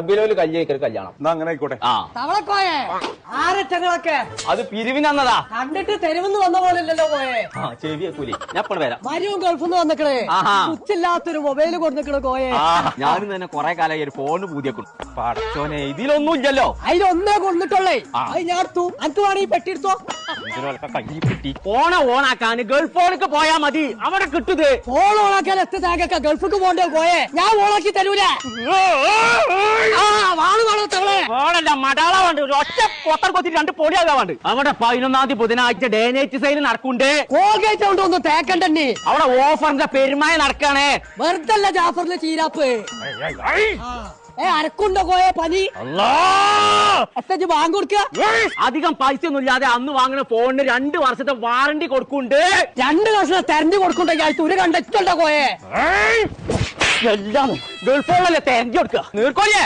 റബിലോൽ കല്യാണിക്കൽ കല്യാണം. എന്നാ അങ്ങനെ ആയിക്കോട്ടെ. ആ. തവളക്കോയെ ആരച്ചങ്ങളൊക്കെ? അത് പിരിവിനന്നതാ. കണ്ടിട്ട് തെരുവെന്ന് വന്ന പോലല്ലോ പോയെ ആ ചെവി കൂലി ഞാൻ ഇപ്പോൾ വരാം. ഗൾഫിൽ ഗൾഫിന്ന് വന്നിക്കണേ. ആഹാ. സ്വിച്ചില്ലാത്തൊരു മൊബൈൽ കൊടുത്തിക്കണ കോയെ. ആ ഞാനും തന്നെ കൊറേ കാലമായി ഒരു ഫോണ് പൂതിയക്കും പടച്ചോനെ ഇതിലൊന്നും ഇല്ലല്ലോ അതിലൊന്നേ കൊണ്ടിട്ടുള്ളേ ആ. അത് ഞാൻ എടുത്തു അനക്ക് വേണമെങ്കിൽ പെട്ടിയെടുത്തോ ഇതിനൊക്കെ കയ്യിൽ കിട്ടി ഫോണ ഓണാക്കാൻ ഗൾഫ് ഫോണിക്ക് പോയാ മതി. അവിടെ കിട്ടുത്. ഫോൺ ഓണാക്കാൻ എത്ര തേക്കൊക്കെ ഗൾഫിക്ക് പോകണ്ടേ കോയെ? ഞാൻ ഓണാക്കി തരൂല. ഒറ്റ കൊത്തി രണ്ട് അവിടെ പതിനൊന്നാം തീയതി ബുധനാഴ്ച കോൾഗേറ്റ് കൊണ്ട് ഒന്ന് തേക്കണ്ടേ അവിടെ ഓഫറിന്റെ പെരുമായ നടക്കാണ് വെറുതെ അല്ല ജാഫറിന്റെ ചീരാപ്പ്. ആ. ഏ അരക്കുണ്ടോ കോയ പനി? എത്തച്ച് ബാങ്ക് കൊടുക്കുക അധികം പൈസ ഒന്നും ഇല്ലാതെ അന്ന് വാങ്ങുന്ന ഫോണിന് രണ്ട് വർഷത്തെ വാറണ്ടി കൊടുക്കുന്നുണ്ട്. രണ്ട് വർഷത്തെ തെരഞ്ഞു കൊടുക്കുന്നുണ്ടെങ്കിൽ ഒരു കണ്ടിട്ടുണ്ടോ കോയെ. എല്ലാം ഗൾഫോളല്ലേ തെരഞ്ഞു കൊടുക്കുക നീർക്കോലിയേ